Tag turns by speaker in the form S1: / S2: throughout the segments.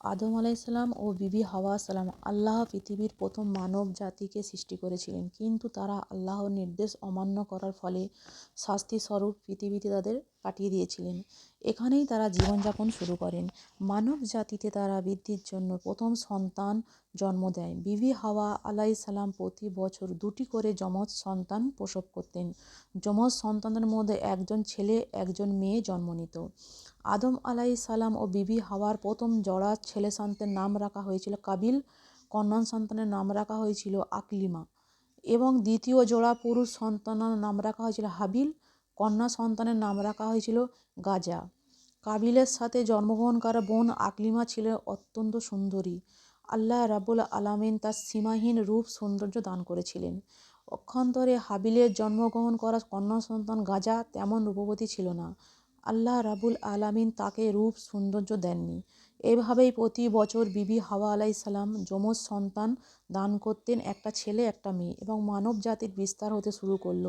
S1: আদম আলাইসাল্লাম ও বিবি হাওয়া সালাম আল্লাহ পৃথিবীর প্রথম মানব জাতিকে সৃষ্টি করেছিলেন। কিন্তু তারা আল্লাহর নির্দেশ অমান্য করার ফলে শাস্তিস্বরূপ পৃথিবীতে তাদের পাঠিয়ে দিয়েছিলেন। এখানেই তারা জীবনযাপন শুরু করেন। মানব জাতিতে তারা বৃদ্ধির জন্য প্রথম সন্তান জন্ম দেয়। বিবি হাওয়া আলাই সালাম প্রতি বছর দুটি করে যমজ সন্তান প্রসব করতেন। যমজ সন্তানের মধ্যে একজন ছেলে, একজন মেয়ে জন্ম নিত। আদম আলাই সালাম ও বিবি হাওয়ার প্রথম জড়া ছেলে সন্তানের নাম রাখা হয়েছিল কাবিল, কন্যা সন্তানের নাম রাখা হয়েছিল আকলিমা এবং দ্বিতীয় জোড়া পুরুষ সন্তানের নাম রাখা হয়েছিল হাবিল, কন্যা সন্তানের নাম রাখা হয়েছিল গাজা। কাবিলের সাথে জন্মগ্রহণকারী বোন আকলিমা ছিল অত্যন্ত সুন্দরী। আল্লাহ রাবুল আলামিন তার সীমাহীন রূপ সৌন্দর্য দান করেছিলেন। অক্ষান্তরে হাবিলের জন্মগ্রহণ করা কন্যা সন্তান গাজা তেমন রূপবতী ছিল না। আল্লাহ রাবুল আলামিন তাকে রূপ সৌন্দর্য দেননি। এভাবেই প্রতি বছর বিবি হাওয়া আলাই সালাম, যমজ সন্তান দান করতেন একটা ছেলে, একটা মেয়ে এবং মানব জাতির বিস্তার হতে শুরু করল।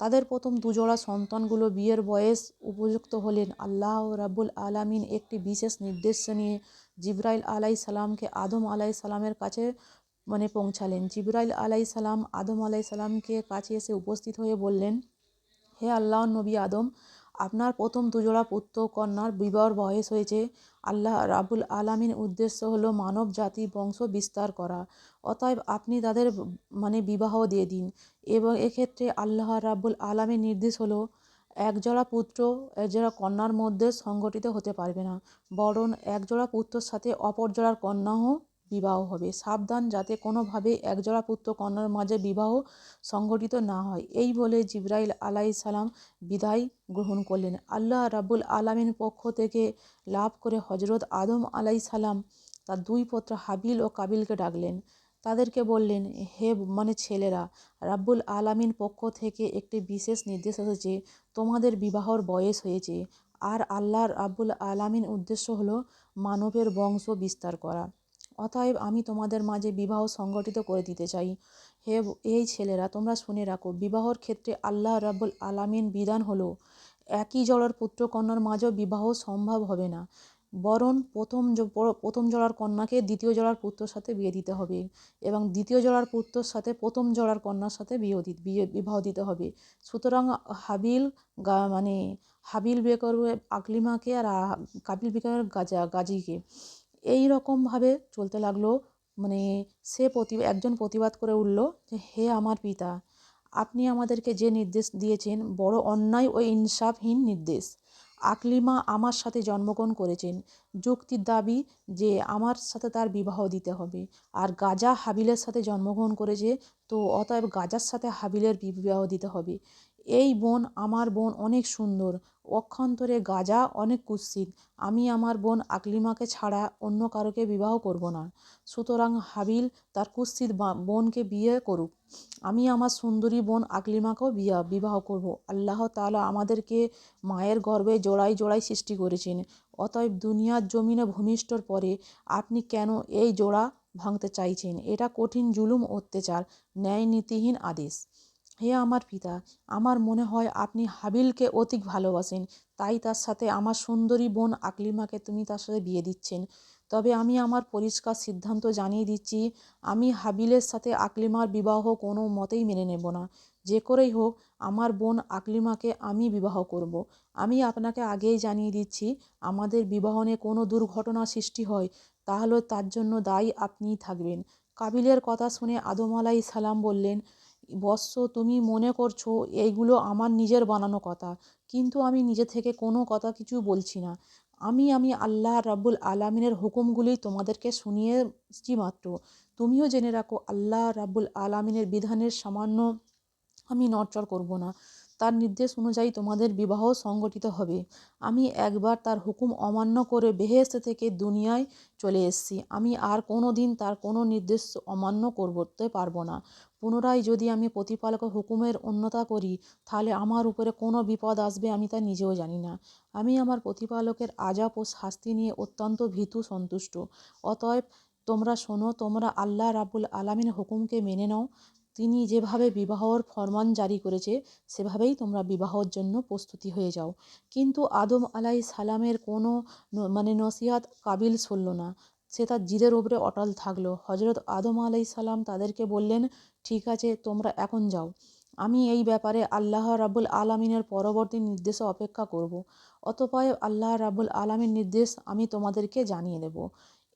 S1: তাদের প্রথম দুজোড়া সন্তানগুলো বিয়ের বয়স উপযুক্ত হলেন আল্লাহ রাবুল আলামিন একটি বিশেষ নির্দেশ নিয়ে জিব্রাইল আলাই সালামকে আদম আলাই সালামের কাছে মানে পৌঁছালেন। জিব্রাইল আলাই সালাম আদম আলাই সালামকে কাছে এসে উপস্থিত হয়ে বললেন, হে আল্লাহ নবী আদম আপনার প্রথম দুজোড়া পুত্র কন্যার বিবাহর বয়স হয়েছে। আল্লাহ রাবুল আলামিন উদ্দেশ্য হলো মানব জাতি বংশ বিস্তার করা। অতএব আপনি তাদের মানে বিবাহ দিয়ে দিন। এবং এক্ষেত্রে আল্লাহ রাবুল আলামিন নির্দেশ হলো, একজোড়া পুত্র একজোড়া কন্যার মধ্যে সংগঠিত হতে পারবে না। বরং একজোড়া পুত্রর সাথে অপর জোড়ার কন্যাও বিবাহ হবে। সাবধান যাতে কোনোভাবে একজোড়া পুত্র কন্যার মাঝে বিবাহ সংগঠিত না হয়। এই বলে জিব্রাইল আলাই সালাম বিদায় গ্রহণ করলেন। আল্লাহ রাবুল আলামিন পক্ষ থেকে লাভ করে হজরত আদম আলাই সালাম তার দুই পুত্র হাবিল ও কাবিলকে ডাকলেন। তাদেরকে বললেন, হে মানে ছেলেরা, রাব্বুল আলামিন পক্ষ থেকে একটি বিশেষ নির্দেশ এসেছে, তোমাদের বিবাহর বয়স হয়েছে। আর আল্লাহর রাব্বুল আলামিন উদ্দেশ্য হলো মানবের বংশ বিস্তার করা। অতএব আমি তোমাদের মাঝে বিবাহ সংগঠিত করে দিতে চাই। হে এই ছেলেরা, তোমরা শুনে রাখো, বিবাহর ক্ষেত্রে আল্লাহ রাব্বুল আলামিন বিধান হলো, একই জড়ার পুত্র কন্যার মাঝেও বিবাহ সম্ভব হবে না। বরং প্রথম প্রথম জোড়ার কন্যাকে দ্বিতীয় জোড়ার পুত্রর সাথে বিয়ে দিতে হবে এবং দ্বিতীয় জোড়ার পুত্রর সাথে প্রথম জোড়ার কন্যার সাথে বিয়ে বিয়ে, বিবাহ দিতে হবে। সুতরাং হাবিল গা মানে হাবিল বিয়ে করবে আকলিমাকে আর কাবিল বিয়ে গাজা, গাজিকে এই রকমভাবে চলতে লাগল। মানে সে প্রতি, একজন প্রতিবাদ করে উঠল যে, হে আমার পিতা, আপনি আমাদেরকে যে নির্দেশ দিয়েছেন, বড় অন্যায় ও ইনসাফহীন নির্দেশ। আকলিমা আমার সাথে জন্মগ্রহণ করেছেন। যুক্তির দাবি যে, আমার সাথে তার বিবাহ দিতে হবে। আর গাজা হাবিলের সাথে জন্মগ্রহণ করেছে, তো অতএব গাজার সাথে হাবিলের বিবাহ দিতে হবে। এই বোন আমার বোন অনেক সুন্দর। অক্ষান্তরে গাজা অনেক কুৎসিত। আমি আমার বোন আকলিমাকে ছাড়া অন্য কারোকে বিবাহ করব না। সুতরাং হাবিল তার কুৎসিত বোনকে বিয়ে করুক। আমি আমার সুন্দরী বোন আকলিমাকেও বিয়া বিবাহ করব। আল্লাহ তালা আমাদেরকে মায়ের গর্ভে জোড়াই জোড়াই সৃষ্টি করেছেন। অতএব দুনিয়ার জমিনে ভূমিষ্ঠর পরে আপনি কেন এই জোড়া ভাঙতে চাইছেন? এটা কঠিন জুলুম, অত্যাচার ন্যায় নীতিহীন আদেশ। হে আমার পিতা, আমার মনে হয় আপনি হাবিলকে অধিক ভালোবাসেন। তাই তার সাথে আমার সুন্দরী বোন আকলিমাকে তুমি তার সাথে বিয়ে দিচ্ছেন। তবে আমি আমার পরিষ্কার সিদ্ধান্ত জানিয়ে দিচ্ছি, আমি হাবিলের সাথে আকলিমার বিবাহ কোনো মতেই মেনে নেব না। যে করেই হোক, আমার বোন আকলিমাকে আমি বিবাহ করব। আমি আপনাকে আগেই জানিয়ে দিচ্ছি, আমাদের বিবাহনে কোনো দুর্ঘটনা সৃষ্টি হয়, তাহলে তার জন্য দায়ী আপনিই থাকবেন। কাবিলের কথা শুনে আদম আলাই সালাম বললেন বৎস তুমি মনে করছ এইগুলো আমার নিজের বানানো কথা, কিন্তু আমি নিজে থেকে কোনো কথা কিছু বলছি না। আমি আমি আল্লাহ রাব্বুল আলামিনের হুকুমগুলি তোমাদেরকে শুনিয়েছি মাত্র। তুমিও জেনে রাখো, আল্লাহ রাব্বুল আলামিনের বিধানের সামান্য আমি নড়চড় করব না। তার নির্দেশ অনুযায়ী তোমাদের বিবাহ সংগঠিত হবে। আমি একবার তার হুকুম অমান্য করে বেহেস্ত থেকে দুনিয়ায় চলে এসেছি। আমি আর কোনো দিন তার কোনো নির্দেশ অমান্য করতে পারব না। পুনরায় যদি আমি প্রতিপালক হুকুমের অন্যতা করি, তাহলে আমার উপরে কোনো বিপদ আসবে আমি তা নিজেও জানি না। আমি আমার প্রতিপালকের আজাব ও শাস্তি নিয়ে অত্যন্ত ভীতু সন্তুষ্ট। অতএব তোমরা শোনো, তোমরা আল্লাহ রাবুল আলমিন হুকুমকে মেনে নাও। তিনি যেভাবে বিবাহর ফরমান জারি করেছে, সেভাবেই তোমরা বিবাহর জন্য প্রস্তুতি হয়ে যাও। কিন্তু আদম আলাই সালামের কোনো মানে নসিহাত কাবিল শুনল না। সে তার জিদের ওপরে অটল থাকল। হজরত আদম আলাই সালাম তাদেরকে বললেন, ঠিক আছে, তোমরা এখন যাও। আমি এই ব্যাপারে আল্লাহ রাবুল আলমিনের পরবর্তী নির্দেশে অপেক্ষা করব। অতপয় আল্লাহ রাবুল আলমীর নির্দেশ আমি তোমাদেরকে জানিয়ে দেব।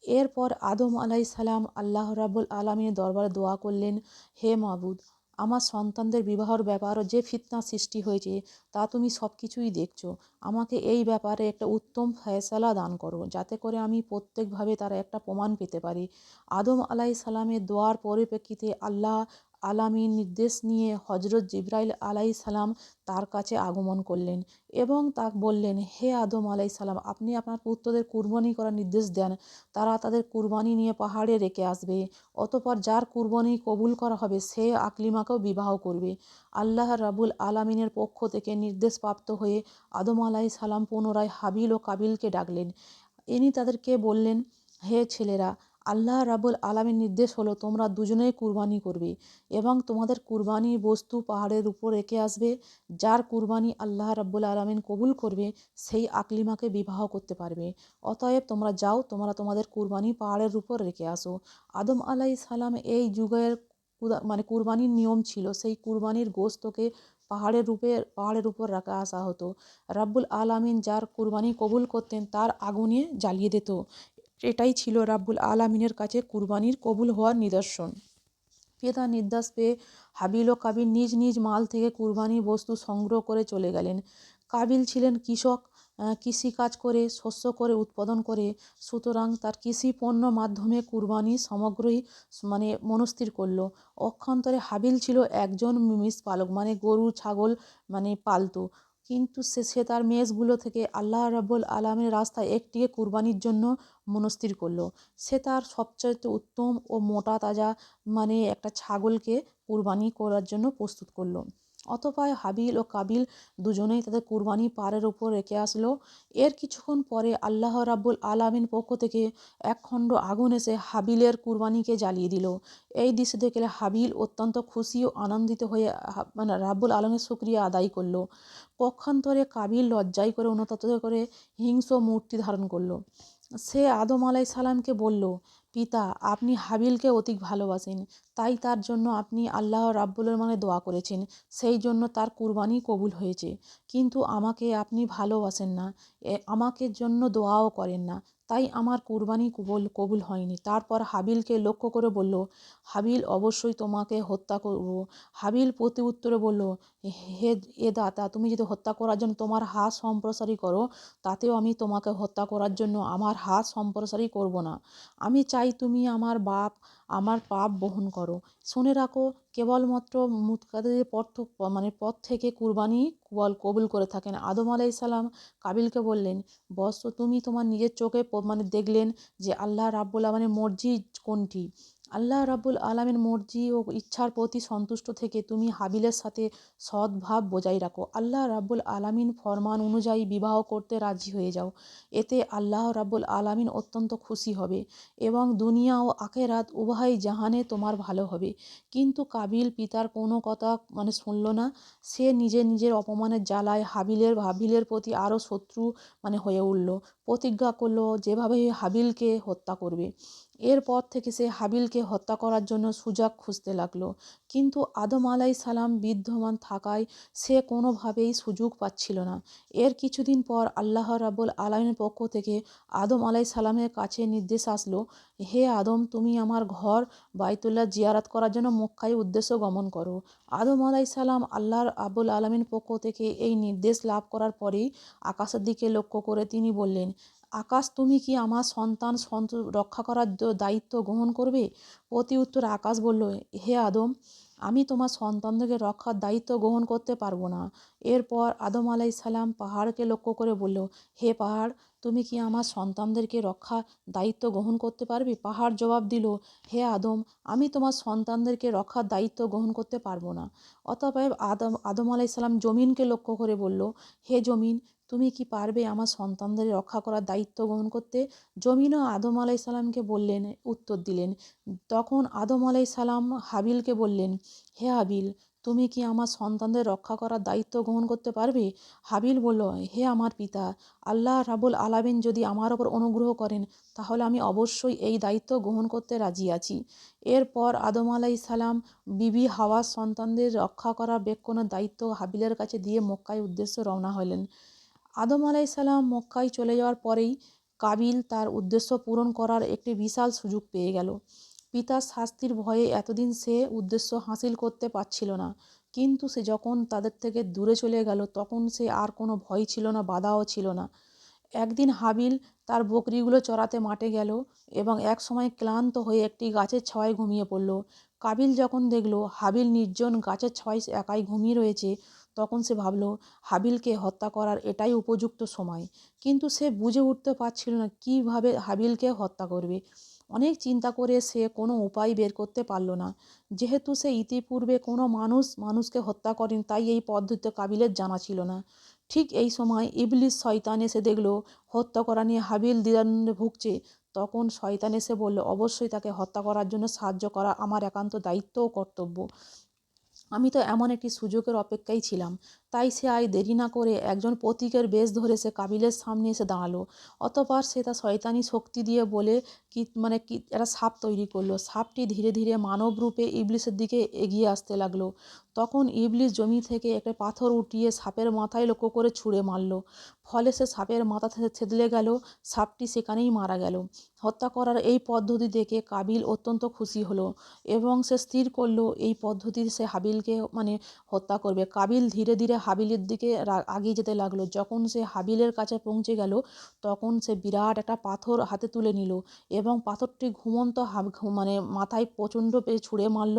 S1: এরপর আদম আলাই সালাম আল্লাহ রাবুল আলমিনের দরবার দোয়া করলেন, হে মাবুদ, আমার সন্তানদের বিবাহর ব্যাপারও যে ফিতনা সৃষ্টি হয়েছে, তা তুমি সব কিছুই দেখছ। আমাকে এই ব্যাপারে একটা উত্তম ফয়সালা দান করো, যাতে করে আমি প্রত্যেকভাবে তারা একটা প্রমাণ পেতে পারি। আদম আলাই সালামের দোয়ার পরিপ্রেক্ষিতে আল্লাহ আলামিন নির্দেশ নিয়ে হজরত জিব্রাইল আলাই সালাম তার কাছে আগমন করলেন এবং তা বললেন, হে আদম আলাই সালাম, আপনি আপনার পুত্রদের কুরবানি করার নির্দেশ দেন। তারা তাদের কুরবানি নিয়ে পাহাড়ে রেখে আসবে। অতপর যার কুরবানি কবুল করা হবে, সে আকলিমাকেও বিবাহ করবে। আল্লাহ রাবুল আলামিনের পক্ষ থেকে নির্দেশপ্রাপ্ত হয়ে আদম আলাই সালাম পুনরায় হাবিল ও কাবিলকে ডাকলেন। ইনি তাদেরকে বললেন, হে ছেলেরা আল্লাহ রাবুল আলামের নির্দেশ হলো, তোমরা দুজনেই কুরবানি করবে এবং তোমাদের কুরবানির বস্তু পাহাড়ের উপর রেখে আসবে, যার কুরবানি আল্লাহ রাব্বুল আলমিন কবুল করবে, সেই আকলিমাকে বিবাহ করতে পারবে। অতএব তোমরা যাও, তোমরা তোমাদের কুরবানি পাহাড়ের উপর রেখে আসো। আদম আলাই সালাম এই যুগের মানে কুরবানির নিয়ম ছিল, সেই কুরবানির গোস্তকে পাহাড়ের রূপে, পাহাড়ের উপর রাখা আসা হতো। রাব্বুল আলামিন যার কুরবানি কবুল করতেন, তার আগুনে জ্বালিয়ে দিত। এটাই ছিল রাব্বুল আলামিনের কাছে কুরবানির কবুল হওয়ার নিদর্শন। পিতা নির্দেশ পেয়ে হাবিল ও কাবিল নিজ নিজ মাল থেকে কুরবানি বস্তু সংগ্রহ করে চলে গেলেন। কাবিল ছিলেন কৃষক কৃষিকাজ করে, শস্য করে, উৎপাদন করে, সুতরাং তার কৃষি পণ্য মাধ্যমে কুরবানি সমগ্রই মানে মনস্থির করল। অক্ষান্তরে হাবিল ছিল একজন মিস পালক মানে গরু, ছাগল মানে পালতো। কিন্তু সে সে তার মেষগুলো থেকে আল্লাহ রাব্বুল আলমের রাস্তায় একটিকে কুরবানির জন্য মনস্থির করল। সে তার সবচাইতে উত্তম ও মোটা তাজা মানে একটা ছাগলকে কুরবানি করার জন্য প্রস্তুত করল। অতপয় হাবিল ও কাবিল দুজনেই তাদের কুরবানি পাড়ের ওপর রেখে আসলো। এর কিছুক্ষণ পরে আল্লাহ রাব্বুল আলামিন পক্ষ থেকে এক খণ্ড আগুন এসে হাবিলের কুরবানিকে জ্বালিয়ে দিল। এই দৃশ্য দেখে হাবিল অত্যন্ত খুশি ও আনন্দিত হয়ে মানে রাব্বুল আলমের শুক্রিয়া আদায় করল। পক্ষান্তরে কাবিল লজ্জায় করে অনুতপ্ত করে হিংস্র মূর্তি ধারণ করল। সে আদম আলাই সালামকে বলল পিতা, আপনি হাবিলকে অতি ভালোবাসেন। তাই তার জন্য আপনি আল্লাহ রাব্বুলের মানে দোয়া করেছেন। সেই জন্য তার কুরবানি কবুল হয়েছে। কিন্তু আমাকে আপনি ভালোবাসেন না। আমাকে জন্য দোয়াও করেন না। তাই আমার কুরবানি কবুল কবুল হয়নি। তারপর হাবিলকে লক্ষ্য করে বলল, হাবিল, অবশ্যই তোমাকে হত্যা করব। হাবিল প্রতি উত্তরে বলল, হে এ দাতা, তুমি যদি হত্যা করার জন্য তোমার হাত সম্প্রসারী করো, তাতেও আমি তোমাকে হত্যা করার জন্য আমার হাত সম্প্রসারী করব না। আমি চাই তুমি আমার বাপ আমার পাপ বহন করো। শুনে রাখো, কেবলমাত্র মুতকাদের পথ মানে পথ থেকে কুরবানি বল কবুল করে থাকেন। আদম আলাই সালাম কাবিলকে বললেন, বস তুমি তোমার নিজের চোখে মানে দেখলেন যে আল্লাহ রাব্বুল মানে মর্জি কোনটি? আল্লাহ রাব্বুল আলমের মর্জি ও ইচ্ছার প্রতি সন্তুষ্ট থেকে তুমি হাবিলের সাথে সদ্ভাব বজায় রাখো। আল্লাহ রাব্বুল আলামিন ফরমান অনুযায়ী বিবাহ করতে রাজি হয়ে যাও। এতে আল্লাহ রাব্বুল আলামিন অত্যন্ত খুশি হবে এবং দুনিয়া ও আখেরাত উভয় জাহানে তোমার ভালো হবে। কিন্তু কাবিল পিতার কোনো কথা মানে শুনল না। সে নিজে নিজের অপমানের জ্বালায় হাবিলের হাবিলের প্রতি আরও শত্রু মানে হয়ে উঠল। প্রতিজ্ঞা করল, যেভাবে হাবিলকে হত্যা করবে এরপর থেকে সে হাবিলকে হত্যা করার জন্য সুযোগ খুঁজতে লাগল। কিন্তু আদম আলাই সালাম বিদ্যমান থাকায় সে কোনোভাবেই সুযোগ পাচ্ছিল না। এর কিছুদিন পর আল্লাহ রাবুল আলমের পক্ষ থেকে আদম আলাই সালামের কাছে নির্দেশ আসলো, হে আদম, তুমি আমার ঘর বাইতুল্লাহ জিয়ারাত করার জন্য মক্কায় উদ্দেশ্য গমন করো। আদম আলাই সালাম আল্লাহর আবুল আলমের পক্ষ থেকে এই নির্দেশ লাভ করার পরেই আকাশের দিকে লক্ষ্য করে তিনি বললেন আকাশ, তুমি কি আমার সন্তান, সন্ত রক্ষা করার দায়িত্ব গ্রহণ করবে? প্রতি উত্তর আকাশ বলল, হে আদম, আমি তোমার সন্তানদেরকে রক্ষার দায়িত্ব গ্রহণ করতে পারব না। এরপর আদম আলাই সালাম পাহাড়কে লক্ষ্য করে বলল, হে পাহাড় তুমি কি আমার সন্তানদেরকে রক্ষা দায়িত্ব গ্রহণ করতে পারবে? পাহাড় জবাব দিল, হে আদম, আমি তোমার সন্তানদেরকে রক্ষার দায়িত্ব গ্রহণ করতে পারব না। অতএব আদম আদম আলাই সালাম জমিনকে লক্ষ্য করে বলল, হে জমিন, তুমি কি পারবে আমার সন্তানদের রক্ষা করার দায়িত্ব গ্রহণ করতে? জমিনও আদম আলাই সালামকে বললেন, উত্তর দিলেন। তখন আদম আলাই সালাম হাবিলকে বললেন, হে হাবিল তুমি কি আমার সন্তানদের রক্ষা করার দায়িত্ব গ্রহণ করতে পারবে? হাবিল বলল, হে আমার পিতা, আল্লাহ রাবুল আলামিন যদি আমার ওপর অনুগ্রহ করেন, তাহলে আমি অবশ্যই এই দায়িত্ব গ্রহণ করতে রাজি আছি। এরপর আদম আলাই সালাম বিবি হাওয়ার সন্তানদের রক্ষা করার বেক্ষণের দায়িত্ব হাবিলের কাছে দিয়ে মক্কায় উদ্দেশ্য রওনা হলেন। আদম আলাই সালাম মক্কায় চলে যাওয়ার পরেই কাবিল তার উদ্দেশ্য পূরণ করার একটি বিশাল সুযোগ পেয়ে গেল। পিতার শাস্তির ভয়ে এতদিন সে উদ্দেশ্য হাসিল করতে পারছিল না। কিন্তু সে যখন তাদের থেকে দূরে চলে গেল, তখন সে আর কোনো ভয় ছিল না, বাধাও ছিল না। একদিন হাবিল তার বকরিগুলো চড়াতে মাঠে গেল এবং এক সময় ক্লান্ত হয়ে একটি গাছের ছায়ায় ঘুমিয়ে পড়ল। কাবিল যখন দেখল হাবিল নির্জন গাছের ছায়ায় একাই ঘুমিয়ে রয়েছে, তখন সে ভাবল, হাবিলকে হত্যা করার এটাই উপযুক্ত সময়। কিন্তু সে বুঝে উঠতে পারছিল না কীভাবে হাবিলকে হত্যা করবে। অনেক চিন্তা করে সে কোনো উপায় বের করতে পারল না। যেহেতু সে ইতিপূর্বে কোনো মানুষ মানুষকে হত্যা করেন, তাই এই পদ্ধতি কাবিলের জানা ছিল না। ঠিক এই সময় ইবলিস শয়তান এসে দেখল, হত্যা করা নিয়ে হাবিল দ্বিধাদ্বন্দ্বে ভুগছে। তখন শয়তান এসে বলল, অবশ্যই তাকে হত্যা করার জন্য সাহায্য করা আমার একান্ত দায়িত্ব ও কর্তব্য। আমি তো এমন একটি সুযোগের অপেক্ষায় ছিলাম। তাই সে আয় দেরি না করে একজন প্রতীকের বেশ ধরে সে কাবিলের সামনে এসে দাঁড়াল। অতপর সে তার শয়তানি শক্তি দিয়ে বলে, কি মানে কি, একটা সাপ তৈরি করল। সাপটি ধীরে ধীরে মানব রূপে ইবলিসের দিকে এগিয়ে আসতে লাগল। তখন ইবলিস জমি থেকে একটা পাথর উঠিয়ে সাপের মাথায় লক্ষ্য করে ছুঁড়ে মারলো। ফলে সে সাপের মাথা থেকে থেতলে গেল, সাপটি সেখানেই মারা গেল। হত্যা করার এই পদ্ধতি দেখে কাবিল অত্যন্ত খুশি হলো এবং সে স্থির করল, এই পদ্ধতিতে সে হাবিলকে মানে হত্যা করবে। কাবিল ধীরে ধীরে হাবিলের দিকে আগিয়ে যেতে লাগল। যখন সে হাবিলের কাছে পৌঁছে গেল, তখন সে বিরাট একটা পাথর হাতে তুলে নিল এবং পাথরটি ঘুমন্ত মানে মাথায় প্রচণ্ড পেয়ে ছুঁড়ে মারল।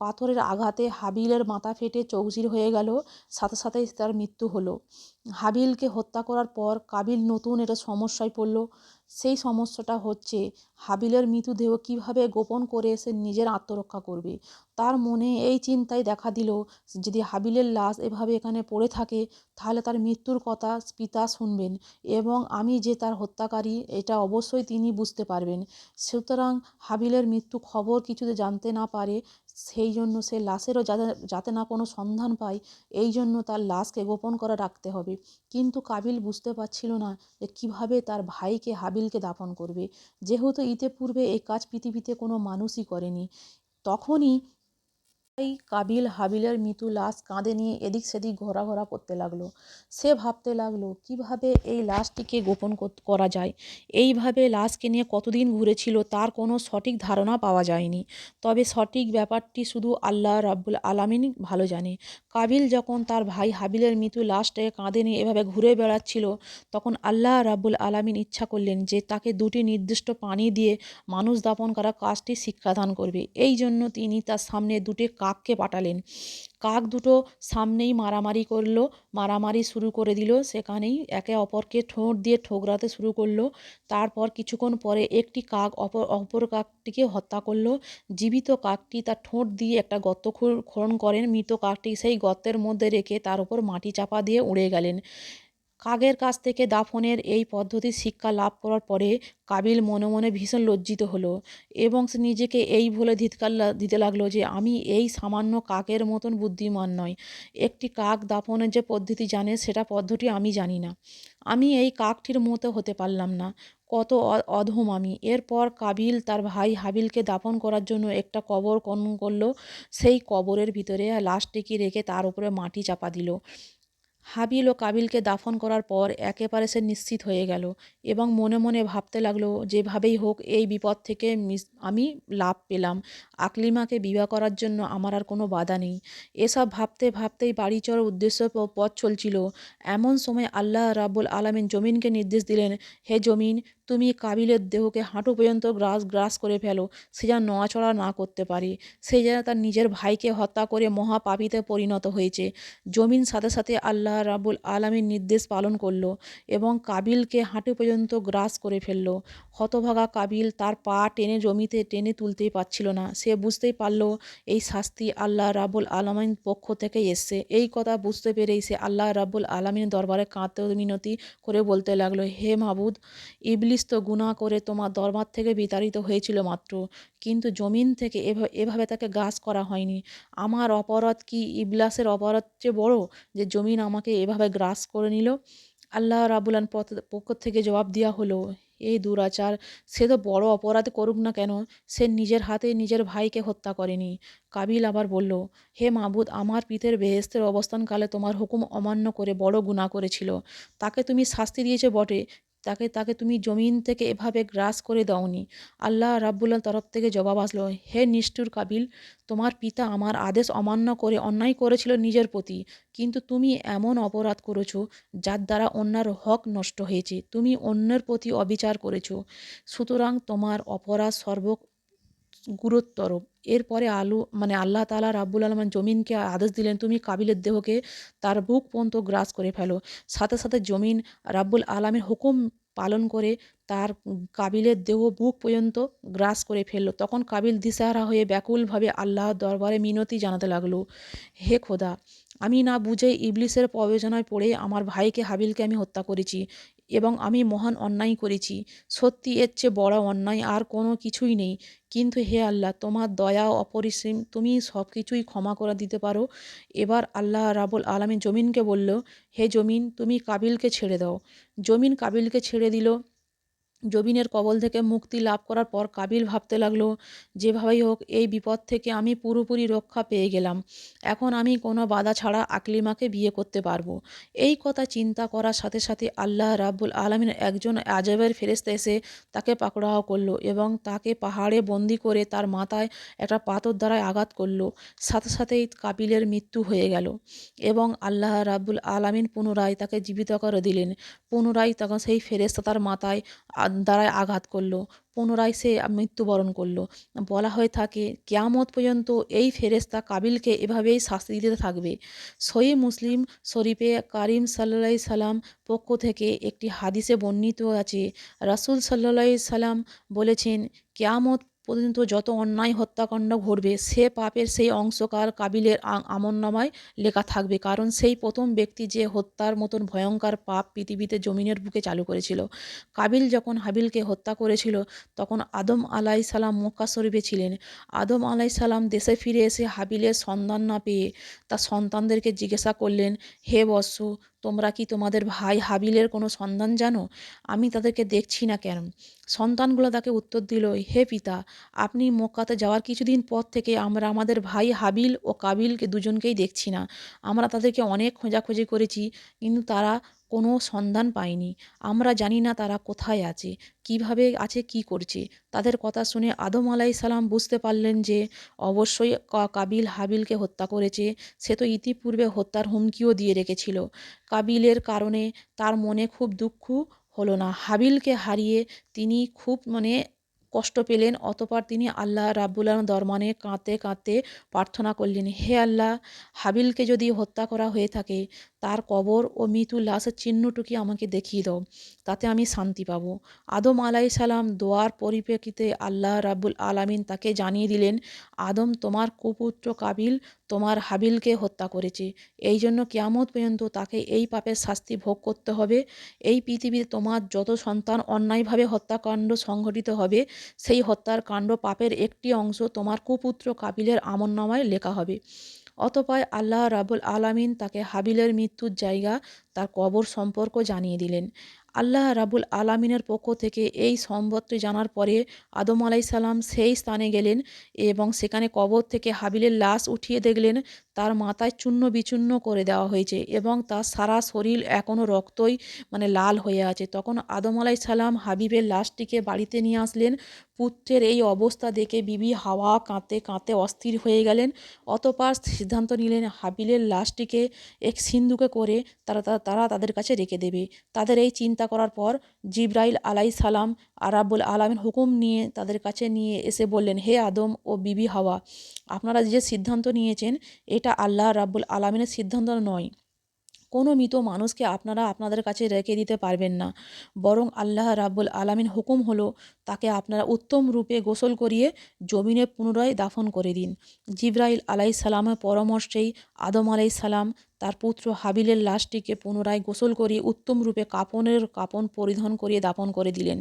S1: পাথরের আঘাতে হাবিলের মাথা ফেটে চৌচির হয়ে গেল। সাথে সাথেই তার মৃত্যু হলো। হাবিলকে হত্যা করার পর কাবিল নতুন এটা সমস্যায় পড়ল। সেই সমস্যাটা হচ্ছে হাবিলের মৃতদেহ কীভাবে গোপন করে সে নিজের আত্মরক্ষা করবে? তার মনে এই চিন্তাই দেখা দিল, যদি হাবিলের লাশ এভাবে এখানে পড়ে থাকে, তাহলে তার মৃত্যুর কথা পিতা শুনবেন এবং আমি যে তার হত্যাকারী, এটা অবশ্যই তিনি বুঝতে পারবেন। সুতরাং হাবিলের মৃত্যু খবর কিছুতে জানতে না পারে সেই জন্য সে লাশেরও যাতে যাতে না কোনো সন্ধান পায়, এই জন্য তার লাশকে গোপন করে রাখতে হবে। কিন্তু কাবিল বুঝতে পারছিল না যে কীভাবে তার ভাইকে হাবিলকে দাফন করবে। যেহেতু ইতিপূর্বে এই কাজ পৃথিবীতে কোনো মানুষই করেনি, তখনই এই কাবিল হাবিলের মৃত্যু লাশ কাঁধে নিয়ে এদিক সেদিক ঘোরাঘোরা করতে লাগল। সে ভাবতে লাগল, কীভাবে এই লাশটিকে গোপন করা যায়? এইভাবে লাশকে নিয়ে কতদিন ঘুরেছিল, তার কোনো সঠিক ধারণা পাওয়া যায়নি। তবে সঠিক ব্যাপারটি শুধু আল্লাহ রাব্বুল আলামিনই ভালো জানে। কাবিল যখন তার ভাই হাবিলের মৃত্যু লাশটাকে কাঁধে নিয়ে এভাবে ঘুরে বেড়াচ্ছিল, তখন আল্লাহ রাব্বুল আলামিন ইচ্ছা করলেন যে তাকে দুটি নির্দিষ্ট পানি দিয়ে মানুষ দাপন করা কাজটি শিক্ষাদান করবে। এই জন্য তিনি তার সামনে দুটি কাককে পাঠালেন। কাক দুটো সামনেই মারামারি করল, মারামারি শুরু করে দিল। সেখানেই একে অপরকে ঠোঁট দিয়ে ঠোকরাতে শুরু করল। তারপর কিছুক্ষণ পরে একটি কাক অপর অপর কাকটিকে হত্যা করল। জীবিত কাকটি তার ঠোঁট দিয়ে একটা গর্ত খনন করেন। মৃত কাকটি সেই গর্তের মধ্যে রেখে তার উপর মাটি চাপা দিয়ে উড়ে গেলেন। কাকের কাছ থেকে দাফনের এই পদ্ধতির শিক্ষা লাভ করার পরে কাবিল মনে মনে ভীষণ লজ্জিত হলো এবং সে নিজেকে এই বলে ধিৎকার দিতে লাগল যে আমি এই সামান্য কাকের মতন বুদ্ধিমান নয়। একটি কাক দাফনের যে পদ্ধতি জানে সেটা পদ্ধতি আমি জানি না। আমি এই কাকটির মতো হতে পারলাম না। কত অধম আমি। এরপর কাবিল তার ভাই হাবিলকে দাফন করার জন্য একটা কবর খনন করল। সেই কবরের ভিতরে লাশটিকে রেখে তার উপরে মাটি চাপা দিল। হাবিল ও কাবিলকে দাফন করার পর একেবারে সে নিশ্চিত হয়ে গেল এবং মনে মনে ভাবতে লাগল, যেভাবেই হোক, এই বিপদ থেকে আমি লাভ পেলাম। আকলিমাকে বিবাহ করার জন্য আমার আর কোনো বাধা নেই। এসব ভাবতে ভাবতেই বাড়ি চড়ার উদ্দেশ্য পথ চলছিল। এমন সময় আল্লাহ রাব্বুল আলমিন জমিনকে নির্দেশ দিলেন, হে জমিন, তুমি কাবিলের দেহকে হাঁটু পর্যন্ত গ্রাস গ্রাস করে ফেলো। সে যেন নড়াচড়া না করতে পারে। সে যেন তার নিজের ভাইকে হত্যা করে মহাপাপিতে পরিণত হয়েছে। জমিন সাথে সাথে আল্লাহ আল্লাহ রাবুল আলামিন নির্দেশ পালন করল এবং কাবিলকে হাঁটু পর্যন্ত গ্রাস করে ফেলল। হতভাগা কাবিল তার পা টেনে জমিতে টেনে তুলতেই পারছিল না। সে বুঝতেই পারল এই শাস্তি আল্লাহ রাবুল আলামিন পক্ষ থেকে এসছে। এই কথা বুঝতে পেরেই সে আল্লাহ রাবুল আলামিন দরবারে কাঁদতে মিনতি করে বলতে লাগল, হে মাবুদ, ইবলিস তো গুণা করে তোমার দরবার থেকে বিতাড়িত হয়েছিল মাত্র, কিন্তু জমিন থেকে এভাবে তাকে গাছ করা হয়নি। আমার অপরাধ কি ইবলাসের অপরাধ চেয়ে বড় যে জমিন আমাকে এভাবে গ্রাস করে নিল। আল্লাহ রাবুলান পথ, পক্ষ থেকে জবাব দেওয়া হলো, এই দুরাচার, সে তো বড় অপরাধ করুক না কেন? সে নিজের হাতে নিজের ভাইকে হত্যা করেনি। কাবিল আবার বলল, হে মাবুদ, আমার পিতের বেহেস্তের অবস্থানকালে তোমার হুকুম অমান্য করে বড় গুণা করেছিল। তাকে তুমি শাস্তি দিয়েছে বটে তাকে তাকে তুমি জমিন থেকে এভাবে গ্রাস করে দাওনি। আল্লাহ রাব্বুল্লার তরফ থেকে জবাব আসলো, হে নিষ্ঠুর কাবিল, তোমার পিতা আমার আদেশ অমান্য করে অন্যায় করেছিল নিজের প্রতি, কিন্তু তুমি এমন অপরাধ করেছ যার দ্বারা অন্যার হক নষ্ট হয়েছে। তুমি অন্যের প্রতি অবিচার করেছ। সুতরাং তোমার অপরাধ সর্ব গুরুত্বর এরপরে আলু মানে আল্লাহ তালা রাব্বুল আলমান জমিনকে আদেশ দিলেন, তুমি কাবিলের দেহকে তার বুক পর্যন্ত গ্রাস করে ফেলো। সাথে সাথে জমিন রাব্বুল আলমের হুকুম পালন করে তার কাবিলের দেহ বুক পর্যন্ত গ্রাস করে ফেলল। তখন কাবিল দিশাহারা হয়ে ব্যাকুলভাবে আল্লাহর দরবারে মিনতি জানাতে লাগল, হে খোদা, আমি না বুঝে ইবলিসের প্রয়োজনায় পড়ে আমার ভাইকে হাবিলকে আমি হত্যা করেছি এবং আমি মহান অন্যায় করেছি। সত্যি এর চেয়ে বড় অন্যায় আর কোনো কিছুই নেই। কিন্তু হে আল্লাহ, তোমার দয়া অপরিসীম, তুমি সব কিছুই ক্ষমা করে দিতে পারো। এবার আল্লাহ রাবুল আলমী জমিনকে বলল, হে জমিন, তুমি কাবিলকে ছেড়ে দাও। জমিন কাবিলকে ছেড়ে দিল। জবিনের কবল থেকে মুক্তি লাভ করার পর কাবিল ভাবতে লাগল, যেভাবেই হোক, এই বিপদ থেকে আমি পুরোপুরি রক্ষা পেয়ে গেলাম। এখন আমি কোনো বাধা ছাড়া আকলিমাকে বিয়ে করতে পারব। এই কথা চিন্তা করার সাথে সাথে আল্লাহ রাব্বুল আলমিন একজন আজবের ফেরেস্তা এসে তাকে পাকড়াও করল এবং তাকে পাহাড়ে বন্দি করে তার মাথায় একটা পাথর দ্বারায় আঘাত করল। সাথে সাথেই কাবিলের মৃত্যু হয়ে গেল এবং আল্লাহ রাব্বুল আলমিন পুনরায় তাকে জীবিত করে দিলেন। পুনরায় তখন সেই ফেরেস্তা তার মাথায় দ্বারায় আঘাত করল, পুনরায় সে মৃত্যুবরণ করল। বলা হয়ে থাকে, কেয়ামত পর্যন্ত এই ফেরেস্তা কাবিলকে এভাবেই শাস্তি দিতে থাকবে। সহি মুসলিম শরীফে কারিম সাল্লা সাল্লাম পক্ষ থেকে একটি হাদিসে বর্ণিত আছে। রাসুল সাল্লা সাল্লাম বলেছেন, কেয়ামত পর্যন্ত যত অন্যায় হত্যাকাণ্ড ঘটবে, সে পাপের সেই অংশকার কাবিলের আমলনামায় লেখা থাকবে। কারণ সেই প্রথম ব্যক্তি যে হত্যার মতন ভয়ঙ্কর পাপ পৃথিবীতে জমিনের বুকে চালু করেছিল। কাবিল যখন হাবিলকে হত্যা করেছিল, তখন আদম আলাই সালাম মক্কা শরীফে ছিলেন। আদম আলাই সালাম দেশে ফিরে এসে হাবিলের সন্ধান না পেয়ে তার সন্তানদেরকে জিজ্ঞাসা করলেন, হে বৎস তোমরা কি তোমাদের ভাই হাবিলের কোনো সন্ধান জানো? আমি তাদেরকে দেখছি না কেন? সন্তানগুলো তাকে উত্তর দিল, হে পিতা, আপনি মক্কাতে যাওয়ার কিছুদিন পর থেকে আমরা আমাদের ভাই হাবিল ও কাবিলকে দুজনকেই দেখছি না। আমরা তাদেরকে অনেক খোঁজাখুঁজি করেছি, কিন্তু তারা কোনো সন্ধান পাইনি। আমরা জানি না তারা কোথায় আছে, কীভাবে আছে, কি করছে। তাদের কথা শুনে আদম আলাই সালাম বুঝতে পারলেন যে, অবশ্যই কাবিল হাবিলকে হত্যা করেছে। সে তো ইতিপূর্বে হত্যার হুমকিও দিয়ে রেখেছিল। কাবিলের কারণে তার মনে খুব দুঃখ হলো না। হাবিলকে হারিয়ে তিনি খুব মানে কষ্ট পেলেন, অতপর তিনি আল্লাহ রাব্বুল আলম দরমানে কাঁদতে কাঁদতে প্রার্থনা করলেন, হে আল্লাহ, হাবিলকে যদি হত্যা করা হয়ে থাকে তার কবর ও মৃত্যু লাশের চিহ্নটুকি আমাকে দেখিয়ে দাও, তাতে আমি শান্তি পাব। আদম সালাম দোয়ার পরিপ্রেক্ষিতে আল্লাহ রাব্বুল আলামিন তাকে জানিয়ে দিলেন, আদম তোমার কুপুত্র কাবিল তোমার হাবিলকে হত্যা করেছে। এই জন্য কেয়ামত পর্যন্ত তাকে এই পাপের শাস্তি ভোগ করতে হবে। এই পৃথিবীতে তোমার যত সন্তান অন্যায়ভাবে হত্যাকাণ্ড সংঘটিত হবে, সেই হত্যার কাণ্ড পাপের একটি অংশ তোমার কুপুত্র কাবিলের আমন্নামায় লেখা হবে। অতপয় আল্লাহ রাবুল আলামিন তাকে হাবিলের মৃত্যুর জায়গা, তার কবর সম্পর্ক জানিয়ে দিলেন। আল্লাহ রাবুল আলামিনের পক্ষ থেকে এই সম্বদটি জানার পরে আদম সালাম সেই স্থানে গেলেন এবং সেখানে কবর থেকে হাবিলের লাশ উঠিয়ে দেখলেন, তার মাথায় চূর্ণ বিচূর্ণ করে দেওয়া হয়েছে এবং তার সারা শরীর এখনও রক্তই মানে লাল হয়ে আছে। তখন আদম সালাম হাবিবের লাশটিকে বাড়িতে নিয়ে আসলেন পুত্রের এই অবস্থা দেখে বিবি হাওয়া কাঁতে কাঁতে অস্থির হয়ে গেলেন। অতপার সিদ্ধান্ত নিলেন, হাবিলের লাশটিকে এক সিন্ধুকে করে তারা তারা তাদের কাছে রেখে দেবে। তাদের এই চিন্তা করার পর জিব্রাইল আলাই সালাম আরাবুল আলামিন হুকুম নিয়ে তাদের কাছে নিয়ে এসে বললেন, হে আদম ও বিবি হাওয়া, আপনারা যে সিদ্ধান্ত নিয়েছেন, এটা আল্লাহ রাব্বুল আলামিনের সিদ্ধান্ত নয়। কোনো মৃত মানুষকে আপনারা আপনাদের কাছে রেখে দিতে পারবেন না। বরং আল্লাহ রাব্বুল আলামিন হুকুম হলো, তাকে আপনারা উত্তম রূপে গোসল করিয়ে জমিনে পুনরায় দাফন করে দিন। জিব্রাইল আলাই সালামের পরামর্শেই আদম আলাই সালাম তার পুত্র হাবিলের লাশটিকে পুনরায় গোসল করিয়ে উত্তম রূপে কাপনের কাপন পরিধান করিয়ে দাপন করে দিলেন।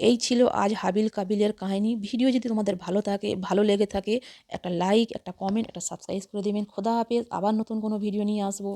S1: এই ছিল আজ হাবিল কাবিলের কাহিনী। ভিডিও যদি তোমাদের ভালো থাকে, ভালো লেগে থাকে, একটা লাইক, একটা কমেন্ট, একটা সাবস্ক্রাইব করে দেবেন। খোদা হাফেজ। আবার নতুন কোনো ভিডিও নিয়ে আসব।